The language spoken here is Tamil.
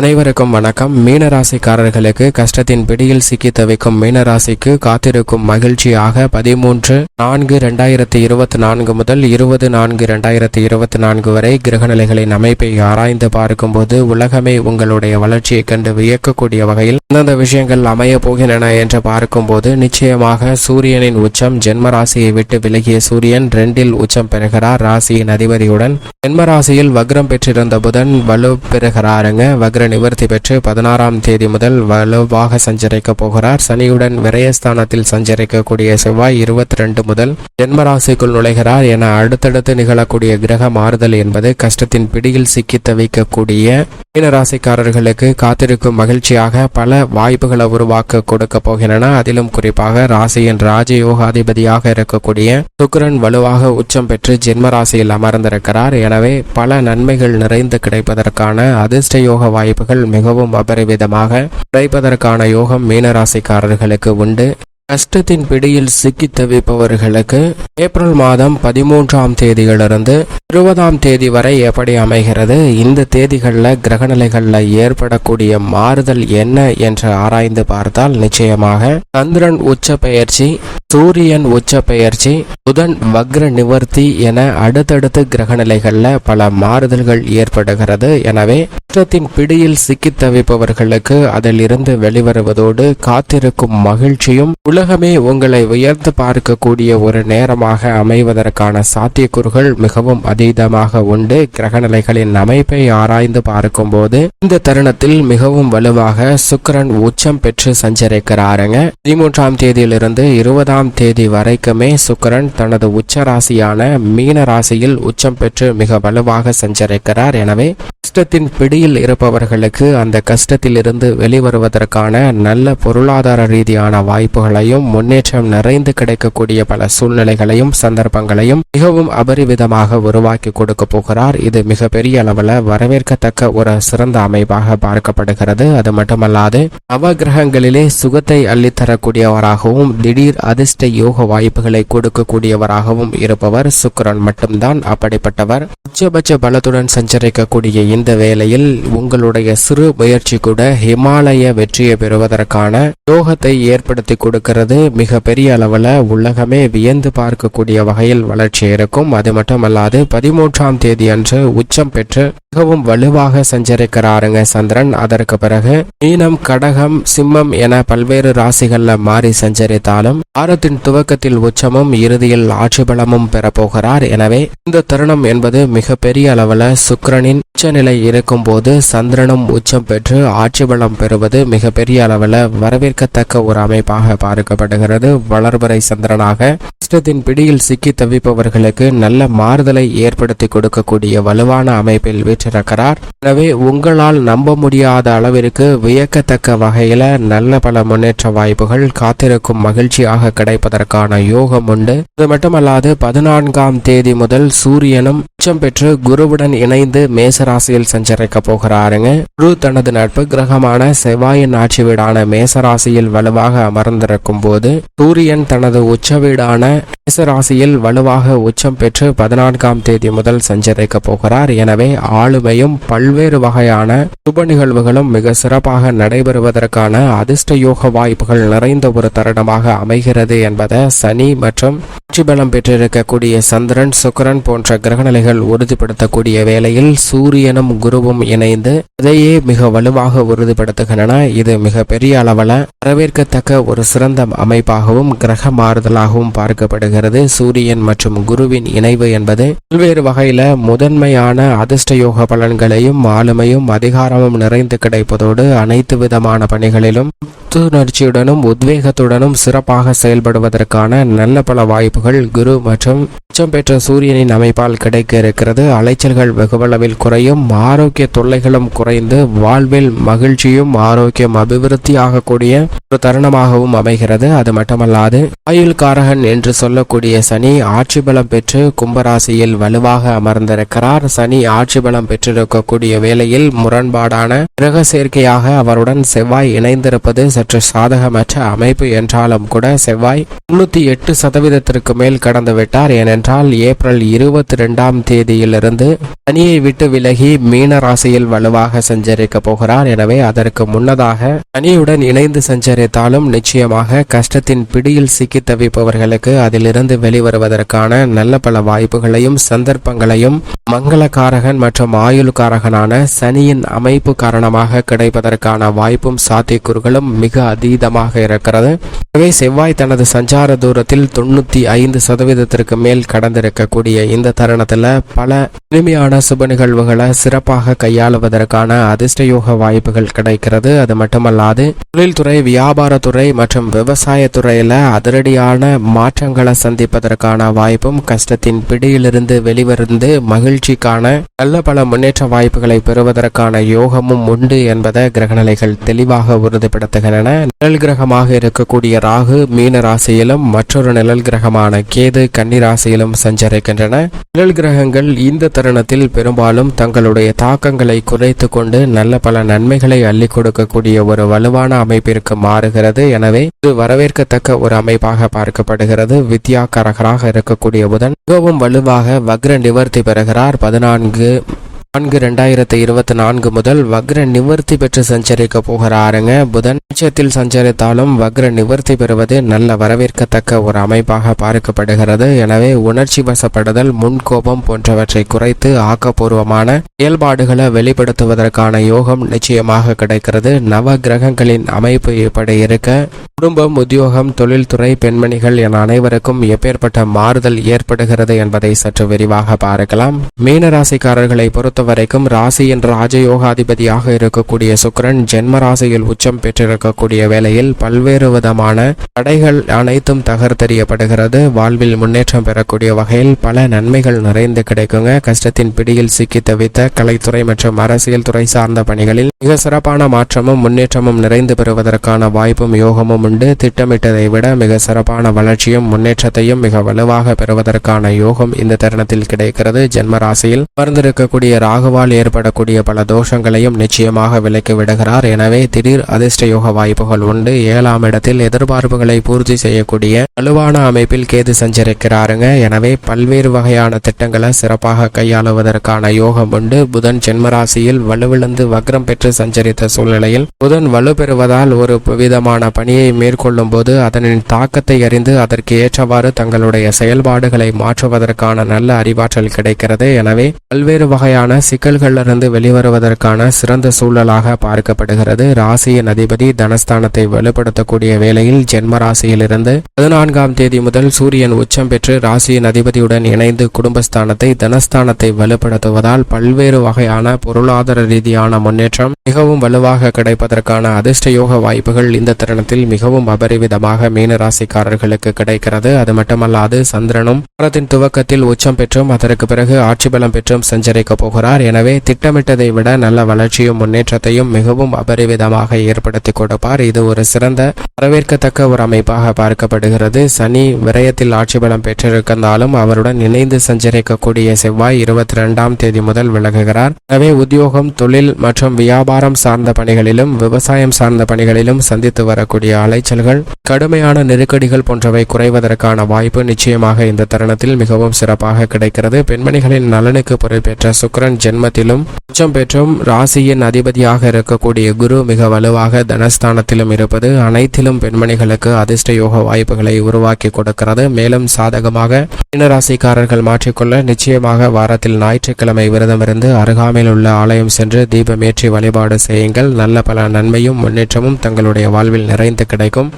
அனைவருக்கும் வணக்கம். மீனராசிக்காரர்களுக்கு கஷ்டத்தின் பிடியில் சிக்கி தவிக்கும் மீனராசிக்கு காத்திருக்கும் மகிழ்ச்சியாக பதிமூன்று நான்கு ரெண்டாயிரத்தி இருபத்தி நான்கு முதல் இருபது நான்கு இரண்டாயிரத்தி இருபத்தி நான்கு வரை கிரகநிலைகளின் அமைப்பை ஆராய்ந்து பார்க்கும்போது உலகமே உங்களுடைய வளர்ச்சியை கண்டு வியக்கக்கூடிய வகையில் எந்தெந்த விஷயங்கள் அமைய போகின்றன என்று பார்க்கும்போது நிச்சயமாக சூரியனின் உச்சம் ஜென்ம ராசியை விட்டு விலகிய சூரியன் ரெண்டில் உச்சம் பெறுகிறார். ராசியின் அதிபதியுடன் ஜென்ம ராசியில் வக்ரம் பெற்றிருந்த புதன் வலு பெறுகிறாருங்க. வக்ர நிவர்த்தி பெற்று பதினாறாம் தேதி முதல் வலுவாக சஞ்சரிக்க போகிறார். சனியுடன் விரயஸ்தானத்தில் சஞ்சரிக்கக்கூடிய செவ்வாய் இருபத்தி ரெண்டு முதல் ஜென்மராசிக்குள் நுழைகிறார் என அடுத்தடுத்து நிகழக்கூடிய கிரக மாறுதல் என்பது கஷ்டத்தின் பிடியில் சிக்கி தவிக்கக்கூடிய மீனராசிக்காரர்களுக்கு காத்திருக்கும் மகிழ்ச்சியாக பல வாய்ப்புகளை உருவாக்க கொடுக்க போகின்றன. அதிலும் குறிப்பாக ராசியின் ராஜயோகாதிபதியாக இருக்கக்கூடிய சுக்கரன் வலுவாக உச்சம் பெற்று ஜென்ம ராசியில் அமர்ந்திருக்கிறார். எனவே பல நன்மைகள் நிறைந்து கிடைப்பதற்கான அதிர்ஷ்ட யோக வாய்ப்பு வாய்ப்புகள் மிகவும் அபரிவிதமாக குறைப்பதற்கான யோகம் மீனராசிக்காரர்களுக்கு உண்டு. கஷ்டத்தின் பிடியில் சிக்கி தவிப்பவர்களுக்கு ஏப்ரல் மாதம் பதிமூன்றாம் தேதியிலிருந்து இருபதாம் தேதி வரை எப்படி அமைகிறது? இந்த தேதிகளில் கிரகநிலைகளில் ஏற்படக்கூடிய மாறுதல் என்ன என்று ஆராய்ந்து பார்த்தால் நிச்சயமாக சந்திரன் உச்ச பெயர்ச்சி சூரியன் உச்ச பெயர்ச்சி புதன் வக்ர நிவர்த்தி என அடுத்தடுத்து கிரகநிலைகளில் பல மாறுதல்கள் ஏற்படுகிறது. எனவே குற்றத்தின் பிடியில் சிக்கி தவிப்பவர்களுக்கு அதிலிருந்து வெளிவருவதோடு காத்திருக்கும் மகிழ்ச்சியும் உலகமே உங்களை உயர்ந்து பார்க்கக்கூடிய ஒரு நேரமாக அமைவதற்கான சாத்தியக்கூறுகள் மிகவும் அதீதமாக உண்டு. கிரகநிலைகளின் அமைப்பை ஆராய்ந்து பார்க்கும்போது இந்த தருணத்தில் மிகவும் வலுவாக சுக்கிரன் உச்சம் பெற்று சஞ்சரிக்கிறாருங்க. பதிமூன்றாம் தேதியிலிருந்து இருபதாம் தேதி வரைக்குமே சுக்கரன் தனது உச்ச ராசியான மீன ராசியில் உச்சம் பெற்று மிக வலுவாக சஞ்சரிக்கிறார். எனவே கஷ்டத்தின் பிடியில் இருப்பவர்களுக்கு அந்த கஷ்டத்தில் இருந்து வெளிவருவதற்கான நல்ல பொருளாதார ரீதியான வாய்ப்புகளையும் முன்னேற்றம் நிறைந்து கிடைக்கக்கூடிய பல சூழ்நிலைகளையும் சந்தர்ப்பங்களையும் மிகவும் அபரிவிதமாக உருவாக்கி கொடுக்க போகிறார். இது மிக பெரிய அளவில் வரவேற்கத்தக்க ஒரு சிறந்த அமைப்பாக பார்க்கப்படுகிறது. அது மட்டுமல்லாது நவகிரகங்களிலே சுகத்தை அள்ளித்தரக்கூடியவராகவும் திடீர் அதிர்ஷ்ட யோக வாய்ப்புகளை கொடுக்கக்கூடியவராகவும் இருப்பவர் சுக்கரன் மட்டும்தான். அப்படிப்பட்டவர் உச்சபட்ச பலத்துடன் சஞ்சரிக்கக்கூடிய இந்த வேளையில் உங்களுடைய சிறு முயற்சி கூட ஹிமாலய வெற்றியை பெறுவதற்கான யோகத்தை ஏற்படுத்தி கொடுக்கிறது. மிக பெரிய அளவில் உலகமே வியந்து பார்க்கக்கூடிய வகையில் வளர்ச்சி இருக்கும். அது மட்டுமல்லாது பதிமூன்றாம் தேதி அன்று உச்சம் பெற்று மிகவும் வலுவாக சஞ்சரிக்கிறாருங்க சந்திரன். அதற்கு பிறகு மீனம் கடகம் சிம்மம் என பல்வேறு ராசிகள்ல மாறி சஞ்சரித்தாலும் வாரத்தின் துவக்கத்தில் உச்சமும் இறுதியில் ஆட்சி பலமும் பெறப்போகிறார். எனவே இந்த தருணம் என்பது மிக பெரிய சுக்கரனின் உச்சநிலை இருக்கும் போது சந்திரனும் உச்சம் பெற்று ஆட்சி பலம் பெறுவது மிக பெரிய வரவேற்கத்தக்க ஒரு அமைப்பாக பார்க்கப்படுகிறது. வளர்பறை சந்திரனாக கஷ்டத்தின் பிடியில் சிக்கி தவிப்பவர்களுக்கு நல்ல மாறுதலை ஏற்படுத்தி கொடுக்கக்கூடிய வலுவான அமைப்பில் வீற்றிருக்கிறார். எனவே உங்களால் நம்ப முடியாத அளவிற்கு வியக்கத்தக்க வகையில நல்ல பல முன்னேற்ற வாய்ப்புகள் காத்திருக்கும் மகிழ்ச்சியாக கிடைப்பதற்கான யோகம் உண்டு. அது மட்டுமல்லாது பதினான்காம் தேதி முதல் சூரியனும் உச்சம் பெற்று குருவுடன் இணைந்து மேசராசியில் சஞ்சரிக்க போகிறாருங்க. குரு தனது நட்பு கிரகமான செவ்வாயின் ஆட்சி வீடான மேசராசியில் வலுவாக அமர்ந்திருக்கும் போது சூரியன் தனது உச்ச வீடான மேசராசியில் வலுவாக உச்சம் பெற்று பதினான்காம் தேதி முதல் சஞ்சரிக்க போகிறார். எனவே ஆளுமையும் பல்வேறு வகையான சுப நிகழ்வுகளும் மிக சிறப்பாக நடைபெறுவதற்கான அதிர்ஷ்ட யோக வாய்ப்புகள் நிறைந்த ஒரு தருணமாக அமைகிறது என்பதை சனி மற்றும் ஆட்சி பலம் பெற்றிருக்கக்கூடிய சந்திரன் சுக்கரன் போன்ற கிரகநிலைகள் உறுதிப்படுத்தக்கூடிய வேளையில் சூரியனும் குருவும் இணைந்து இதையே மிக வலுவாக உறுதிப்படுத்துகின்றன. இது மிக பெரிய அளவில் வரவேற்கத்தக்க ஒரு சிறந்த அமைப்பாகவும் கிரக மாறுதலாகவும் பார்க்கப்படுகிறது. சூரியன் மற்றும் குருவின் இணைவு என்பது பல்வேறு வகையில முதன்மையான அதிர்ஷ்ட யோக பலன்களையும் ஆளுமையும் அதிகாரமும் நிறைந்து கிடைப்பதோடு அனைத்து விதமான பணிகளிலும் புத்துணர்ச்சியுடனும் உத்வேகத்துடனும் சிறப்பாக செயல்படுவதற்கான நல்ல பல வாய்ப்புகள் குரு மற்றும் உச்சம் பெற்ற சூரியனின் அமைப்பால் கிடைக்க இருக்கிறது. அலைச்சல்கள் வெகுவளவில் குறையும் ஆரோக்கிய தொல்லைகளும் குறைந்து வாழ்வில் மகிழ்ச்சியும் ஆரோக்கியம் அபிவிருத்தி ஆகக்கூடிய ஒரு தருணமாகவும் அமைகிறது. அது மட்டுமல்லாது ஆயுள் காரகன் என்று சொல்லக்கூடிய சனி ஆட்சி பலம் பெற்று கும்பராசியில் வலுவாக அமர்ந்திருக்கிறார். சனி ஆட்சி பலம் பெற்றிருக்கக்கூடிய வேளையில் முரண்பாடான கிரக சேர்க்கையாக அவருடன் செவ்வாய் இணைந்திருப்பது சற்று சாதகமற்ற அமைப்பு என்றாலும் கூட செவ்வாய் தொண்ணூத்தி எட்டு சதவீதத்திற்கு மேல் கடந்து விட்டார் ஏனென்றால் ஏப்ரல் இருபத்தி ரெண்டாம் தேதியிலிருந்து சனியை விட்டு விலகி மீன ராசியில் வலுவாக சஞ்சரிக்க போகிறார். எனவே அதற்கு முன்னதாக சனியுடன் இணைந்து சஞ்சரித்தாலும் நிச்சயமாக கஷ்டத்தின் பிடியில் சிக்கி தவிப்பவர்களுக்கு அதிலிருந்து வெளிவருவதற்கான நல்ல பல வாய்ப்புகளையும் சந்தர்ப்பங்களையும் மங்களக்காரகன் மற்றும் ஆயுள்காரகனான சனியின் அமைப்பு காரணமாக கிடைப்பதற்கான வாய்ப்பும் சாத்தியக்கூறுகளும் மிக மிக அதீதமாக இருக்கிறது. எனவே செவ்வாய் தனது சஞ்சார தூரத்தில் தொண்ணூத்தி ஐந்து சதவீதத்திற்கு மேல் கடந்திருக்கக்கூடிய இந்த தருணத்துல பல எளிமையான சுப நிகழ்வுகளை சிறப்பாக கையாளுவதற்கான அதிர்ஷ்டயோக வாய்ப்புகள் கிடைக்கிறது. அது மட்டுமல்லாது தொழில்துறை வியாபாரத்துறை மற்றும் விவசாயத்துறையில அதிரடியான மாற்றங்களை சந்திப்பதற்கான வாய்ப்பும் கஷ்டத்தின் பிடியிலிருந்து வெளிவருந்து மகிழ்ச்சிக்கான நல்ல பல முன்னேற்ற வாய்ப்புகளை பெறுவதற்கான யோகமும் உண்டு என்பதை கிரகநிலைகள் தெளிவாக உறுதிப்படுத்துகின்றன. நிழல் கிரகமாக இருக்கக்கூடிய ராகு மீன ராசியிலும் மற்றொரு நிழல் கிரகமான கேது கன்னி ராசியிலும் சஞ்சரிக்கின்றன. நிழல் கிரகங்கள் இந்த தருணத்தில் பெரும்பாலும் தங்களுடைய தாக்கங்களை குறைத்து கொண்டு நல்ல பல நன்மைகளை அள்ளி கொடுக்கக்கூடிய ஒரு வலுவான அமைப்பிற்கு மாறுகிறது. எனவே இது வரவேற்கத்தக்க ஒரு அமைப்பாக பார்க்கப்படுகிறது. வித்யா கரகராக இருக்கக்கூடிய புதன் மிகவும் வலுவாக வக்ர நிவர்த்தி பெறுகிறார். பதினான்கு நான்கு ரெண்டாயிரத்தி இருபத்தி நான்கு முதல் வக்ர நிவர்த்தி பெற்று சஞ்சரிக்க போகிறாருங்க. புதன் உச்சத்தில் சஞ்சரித்தாலும் வக்ர நிவர்த்தி பெறுவது நல்ல வரவேற்கத்தக்க ஒரு அமைப்பாக பார்க்கப்படுகிறது. எனவே உணர்ச்சி வசப்படுதல் முன்கோபம் போன்றவற்றை குறைத்து ஆக்கப்பூர்வமான செயல்பாடுகளை வெளிப்படுத்துவதற்கான யோகம் நிச்சயமாக கிடைக்கிறது. நவ கிரகங்களின் அமைப்பு இப்படி இருக்க குடும்பம் உத்தியோகம் தொழில்துறை பெண்மணிகள் என அனைவருக்கும் எப்பேற்பட்ட மாறுதல் ஏற்படுகிறது என்பதை சற்று விரிவாக பார்க்கலாம். மீனராசிக்காரர்களை பொறுத்த ராசிக்காரர்களை பொறுத்தவரைக்கும் ராசியின் ராஜயோகாதிபதியாக இருக்கக்கூடிய சுக்கிரன் ஜென்ம ராசியில் உச்சம் பெற்றிருக்கக்கூடிய வேளையில் பல்வேறு விதமான தடைகள் அனைத்தும் தகர்த்தெறியப்படுகிறது. வாழ்வில் முன்னேற்றம் பெறக்கூடிய வகையில் பல நன்மைகள் நிறைந்து கிடைக்குங்க. கஷ்டத்தின் பிடியில் சிக்கி தவித்த கலைத்துறை மற்றும் அரசியல் துறை சார்ந்த பணிகளில் மிக சிறப்பான மாற்றமும் முன்னேற்றமும் நிறைந்து பெறுவதற்கான வாய்ப்பும் யோகமும் உண்டு. திட்டமிட்டதை விட மிக சிறப்பான வளர்ச்சியும் முன்னேற்றத்தையும் மிக வலுவாக பெறுவதற்கான யோகம் இந்த தருணத்தில் கிடைக்கிறது. ஜென்ம ராசியில் அமர்ந்திருக்கக்கூடிய ராகுவால் ஏற்படக்கூடிய பல தோஷங்களையும் நிச்சயமாக விலக்கி விடுகிறார். எனவே திடீர் அதிர்ஷ்ட யோக வாய்ப்புகள் உண்டு. ஏழாம் இடத்தில் எதிர்பார்ப்புகளை பூர்த்தி செய்யக்கூடிய வலுவான அமைப்பில் கேது சஞ்சரிக்கிறாருங்க. எனவே பல்வேறு வகையான திட்டங்களை சிறப்பாக கையாளுவதற்கான யோகம் உண்டு. புதன் ஜென்மராசியில் வலுவிழந்து வக்ரம் பெற்று சஞ்சரித்த சூழ்நிலையில் புதன் வலு பெறுவதால் ஒரு விதமான பணியை மேற்கொள்ளும் போது அதனின் தாக்கத்தை அறிந்து அதற்கு ஏற்றவாறு தங்களுடைய செயல்பாடுகளை மாற்றுவதற்கான நல்ல அறிவாற்றல் கிடைக்கிறது. எனவே பல்வேறு வகையான சிக்கல்களிலிருந்து வெளிவருவதற்கான சிறந்த சூழலாக பார்க்கப்படுகிறது. ராசியின் அதிபதி தனஸ்தானத்தை வலுப்படுத்தக்கூடிய வேளையில் ஜென்ம ராசியிலிருந்து பதினான்காம் தேதி முதல் சூரியன் உச்சம் பெற்று ராசியின் அதிபதியுடன் இணைந்து குடும்பஸ்தானத்தை தனஸ்தானத்தை வலுப்படுத்துவதால் பல்வேறு வகையான பொருளாதார ரீதியான முன்னேற்றம் மிகவும் வலுவாக கிடைப்பதற்கான அதிர்ஷ்ட யோக வாய்ப்புகள் இந்த தருணத்தில் மிகவும் அபரிவிதமாக மீன ராசிக்காரர்களுக்கு கிடைக்கிறது. அது மட்டுமல்லாது சந்திரனும் வாரத்தின் துவக்கத்தில் உச்சம் பெற்றும் அதற்கு பிறகு ஆட்சி பலம் பெற்றும் சஞ்சரிக்க போகிறார். எனவே திட்டமிட்டதை விட நல்ல வளர்ச்சியும் முன்னேற்றத்தையும் மிகவும் அபரிவிதமாக ஏற்படுத்தி கொடுப்பார். இது ஒரு சிறந்த வரவேற்கத்தக்க ஒரு அமைப்பாக பார்க்கப்படுகிறது. சனி விரயத்தில் ஆட்சி பலம் பெற்றிருந்தாலும் அவருடன் இணைந்து சஞ்சரிக்கக்கூடிய செவ்வாய் இருபத்தி இரண்டாம் தேதி முதல் விலகுகிறார். எனவே உத்தியோகம் தொழில் மற்றும் வியாபாரம் சார்ந்த பணிகளிலும் விவசாயம் சார்ந்த பணிகளிலும் சந்தித்து வரக்கூடிய அலைச்சல்கள் கடுமையான நெருக்கடிகள் போன்றவை குறைவதற்கான வாய்ப்பு நிச்சயமாக இந்த தருணத்தில் மிகவும் சிறப்பாக கிடைக்கிறது. பெண்மணிகளின் நலனுக்கு பொறுப்பேற்ற சுக்கிரன் ஜென்மத்திலும் உச்சம் பெற்றும் ராசியின் அதிபதியாக இருக்கக்கூடிய குரு மிக வலுவாக தனஸ்தானத்திலும் இருப்பது அனைத்திலும் பெண்மணிகளுக்கு அதிர்ஷ்ட யோக வாய்ப்புகளை உருவாக்கி கொடுக்கிறது. மேலும் சாதகமாக மீனராசிக்காரர்கள் மாற்றிக்கொள்ள நிச்சயமாக வாரத்தில் ஞாயிற்றுக்கிழமை விரதமிருந்து அருகாமையில் உள்ள ஆலயம் சென்று தீபமேற்றி வழிபாடு செய்யுங்கள். நல்ல பல நன்மையும் முன்னேற்றமும் தங்களுடைய வாழ்வில் நிறைந்து கிடைக்கும்.